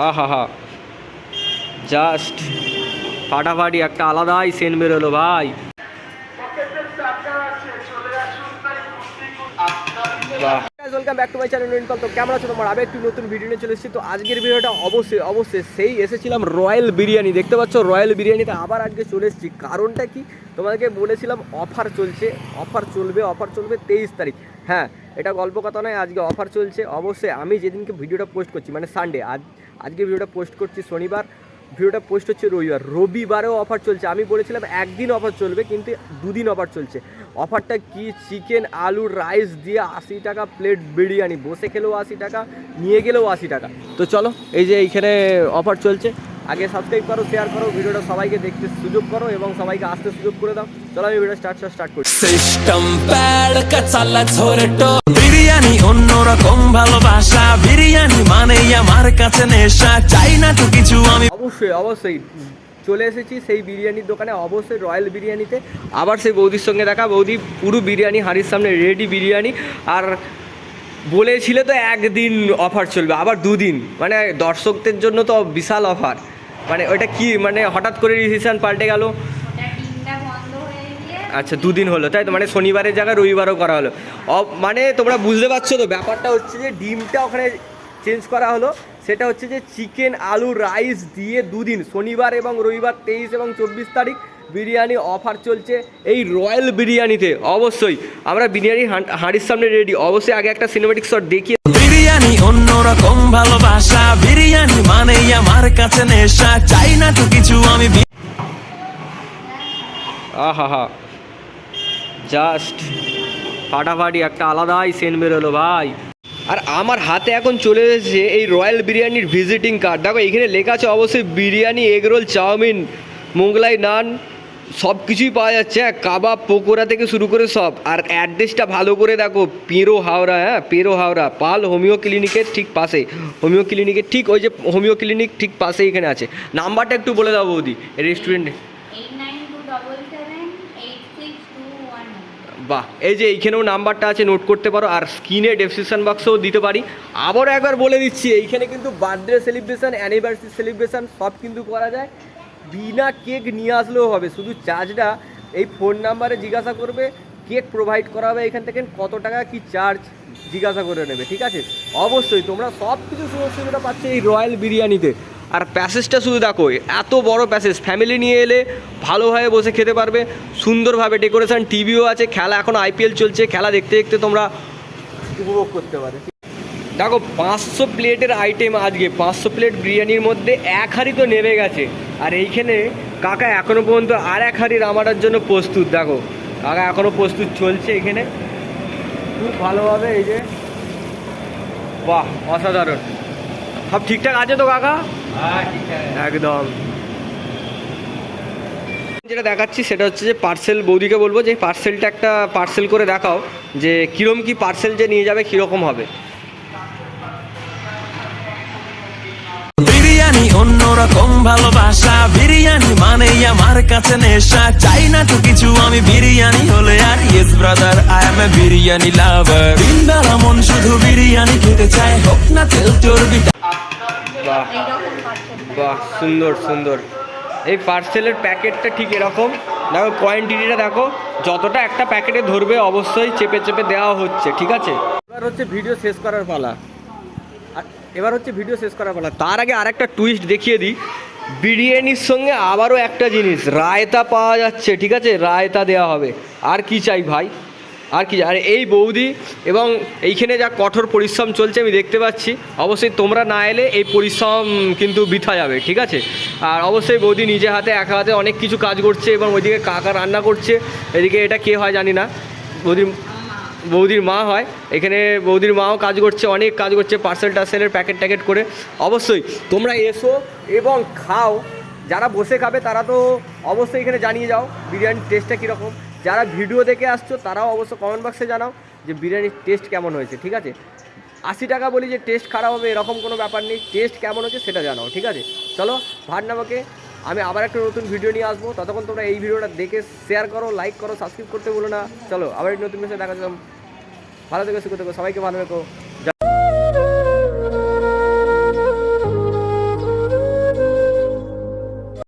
আহা জাস্ট ফাটাফাটি একটা আলাদাই সেন্ট বেরোলো ভাই। Welcome back to my channel in-call তো কেমন আছো তোমার? আবার একটু নতুন ভিডিও নিয়ে চলে এসেছি। তো আজকের ভিডিওটা অবশ্যই অবশ্যই সেই এসেছিলাম রয়্যাল বিরিয়ানি। দেখতে পাচ্ছ রয়্যাল বিরিয়ানিতে আবার আজকে চলে এসেছি। কারণটা কি? তোমাদেরকে বলেছিলাম অফার চলছে। অফার চলবে অফার চলবে তেইশ তারিখ। হ্যাঁ এটা গল্প কথা নয়, আজকে অফার চলছে। অবশ্যই আমি যেদিনকে ভিডিওটা পোস্ট করছি মানে সানডে আজ আজকে ভিডিওটা পোস্ট করছি শনিবার, ভিডিওটা পোস্ট হচ্ছে রবিবার। রবিবারেও অফার চলছে। আমি বলেছিলাম একদিন অফার চলবে, কিন্তু দুদিন অফার চলছে। অফারটা কি? চিকেন আলু রাইস দিয়ে আশি টাকা প্লেট বিরিয়ানি। বসে খেলেও আশি টাকা, নিয়ে গেলেও আশি টাকা। তো চলো, এই যে এইখানে অফার চলছে। আগে সাবস্ক্রাইব করো শেয়ার করো, ভিডিওটা সবাইকে দেখতে সুযোগ করো এবং সবাইকে আসতে সুযোগ করে দাও। চলো আমি ভিডিও স্টার্ট স্টার্ট করছি সিস্টেম প্যাড কাচালা ঝোরেটো বিরিয়ানি অন্যরকম ভালোবাসা বিরিয়ানি মানে আমার কাছে নেশা চাই না তো কিছু আমি অবশ্যই অবশ্যই চলে এসেছি সেই বিরিয়ানির দোকানে অবশ্যই রয়্যাল বিরিয়ানিতে আবার সেই বৌদির সঙ্গে দেখা। বৌদি পুরো বিরিয়ানি হাঁড়ির সামনে রেডি বিরিয়ানি। আর বলেছিল তো একদিন অফার চলবে আবার দুদিন। মানে দর্শকদের জন্য তো বিশাল অফার মানে ওটা কি মানে হঠাৎ করে ডিসিশন পাল্টে গেল ওটা ডিমটা বন্ধ হয়ে গিয়ে আচ্ছা দুদিন হলো। তাই তো মানে শনিবারের জায়গায় রবিবারও করা হলো। মানে তোমরা বুঝতে পারছ তো ব্যাপারটা হচ্ছে যে ডিমটা ওখানে চেঞ্জ করা হলো। সেটা হচ্ছে যে চিকেন আলু রাইস দিয়ে দুদিন শনিবার এবং রবিবার তেইশ এবং চব্বিশ তারিখ বিরিয়ানি অফার চলছে এই রয়্যাল বিরিয়ানিতে অবশ্যই। আমরা বিরিয়ানি হাঁড়ির সামনে রেডি অবশ্যই আগে একটা সিনেমেটিক শট দেখিয়ে বিরিয়ানি অন্যরকম ভালোবাসা বিরিয়ানি মানে আমার কাছে নেশা। চাই না তো কিছু আমি আহা হা জাস্ট ফাটাফাটি একটা আলাদাই সেন্ট বেরোলো ভাই। আর আমার হাতে এখন চলে এসেছে এই রয়্যাল বিরিয়ানির ভিজিটিং কার্ড দেখো, এখানে লেখা আছে অবশ্যই biryani egg roll chowmein, Mughlai naan সব কিছুই পাওয়া যাচ্ছে হ্যাঁ কাবাব, পকোড়া থেকে শুরু করে সব। আর অ্যাড্রেসটা ভালো করে দেখো, পেরো হাওড়া হ্যাঁ পেরো হাওড়া, পাল হোমিও ক্লিনিকের ঠিক পাশে। হোমিও ক্লিনিকের ঠিক ওই যে হোমিও ক্লিনিক ঠিক পাশে এখানে আছে। নাম্বারটা একটু বলে দাও বৌদি রেস্টুরেন্টে বাহ, এই যে এইখানেও নাম্বারটা আছে নোট করতে পারো, আর স্ক্রিনে ডেসক্রিপশন বক্সেও দিতে পারি। আবারও একবার বলে দিচ্ছি, এইখানে কিন্তু বার্থডে সেলিব্রেশন অ্যানিভার্সারি সেলিব্রেশন সব কিন্তু করা যায়। বিনা কেক নিয়ে আসলেও হবে, শুধু চার্জটা এই ফোন নাম্বারে জিজ্ঞাসা করবে কেক প্রোভাইড করা হবে এখান থেকে, কত টাকা কি চার্জ জিজ্ঞাসা করে নেবে, ঠিক আছে? অবশ্যই তোমরা সব কিছু সুযোগ সুবিধা পাচ্ছে এই রয়্যাল বিরিয়ানিতে। আর প্যাসেজটা শুধু দেখো, এত বড় প্যাসেজ ফ্যামিলি নিয়ে এলে ভালোভাবে বসে খেতে পারবে, সুন্দরভাবে ডেকোরেশন টিভিও আছে, খেলা এখন আইপিএল চলছে, খেলা দেখতে দেখতে তোমরা উপভোগ করতে পারে দেখো, পাঁচশো প্লেটের আইটেম আজকে, পাঁচশো প্লেট বিরিয়ানির মধ্যে এক হাঁড়ি তো নেমে গেছে। আর এইখানে কাকা এখনও পর্যন্ত আর এক হাঁড়ি রামাটার জন্য প্রস্তুত, দেখো। কাকা এখনও প্রস্তুত চলছে এখানে। খুব ভালোভাবে এই যে বাহ অসাধারণ। সব ঠিকঠাক আছে তো কাকা? একদম। যেটা দেখাচ্ছি সেটা হচ্ছে যে পার্সেল বৌদিকে বলব যে পার্সেলটা একটা পার্সেল করে দেখাও যে কীরকম কি পার্সেল যে নিয়ে যাবে কীরকম হবে। বিরিয়ানি অন্যরকম ভালোবাসা। বিরিয়ানি মানে আমার কাছে নেশা। চাই না তো কিছু আমি বিরিয়ানি হলে আর yes brother I am a biryani lover দিনবেলা মন শুধু বিরিয়ানি খেতে চায়। হোক না তেল চর্বি। বাহ বাহ সুন্দর সুন্দর। এই পার্সেলের প্যাকেটটা ঠিক এরকম। দেখো কোয়ান্টিটিটা দেখো। যতটা একটা প্যাকেটে ধরবে অবশ্যই চেপে চেপে দেওয়া হচ্ছে ঠিক আছে? এবার হচ্ছে ভিডিও শেষ করার পালা। এবার হচ্ছে ভিডিও শেষ করার পালা তার আগে আরেকটা টুইস্ট দেখিয়ে দিই। বিরিয়ানির সঙ্গে আবারও একটা জিনিস, রায়তা পাওয়া যাচ্ছে, ঠিক আছে? রায়তা দেওয়া হবে। আর কি চাই ভাই? আর কি আর এই বৌদি এবং এইখানে যা কঠোর পরিশ্রম চলছে আমি দেখতে পাচ্ছি। অবশ্যই তোমরা না এলে এই পরিশ্রম কিন্তু বৃথা যাবে, ঠিক আছে? আর অবশ্যই বৌদি নিজে হাতে, একা হাতে অনেক কিছু কাজ করছে এবং ওইদিকে কাকা রান্না করছে। এদিকে এটা কে হয় জানি না। বৌদির বৌদির মা হয়। এখানে বৌদির মাও কাজ করছে, অনেক কাজ করছে পার্সেল টার্সেলের প্যাকেট ট্যাকেট করে। অবশ্যই তোমরা এসো এবং খাও। যারা বসে খাবে তারা তো অবশ্যই এখানে জানিয়ে যাও বিরিয়ানির টেস্টটা কীরকম। যারা ভিডিও দেখে আসছো তারাও অবশ্য কমেন্ট বক্সে জানাও যে বিরিয়ানির টেস্ট কেমন হয়েছে, ঠিক আছে? আশি টাকা বলি যে টেস্ট খারাপ হবে এরকম কোনো ব্যাপার নেই। টেস্ট কেমন হচ্ছে সেটা জানাও, ঠিক আছে? চলো ভাট নামাকে আমি আবার একটা নতুন ভিডিও নিয়ে আসব। ততক্ষণ তোমরা এই ভিডিওটা দেখে শেয়ার করো লাইক করো সাবস্ক্রাইব করতে বলো না। চলো, আবার একটা নতুন বিষয়ে দেখা যাবে ভালো থেকে, সুখ থেকো, সবাইকে ভালো রেখো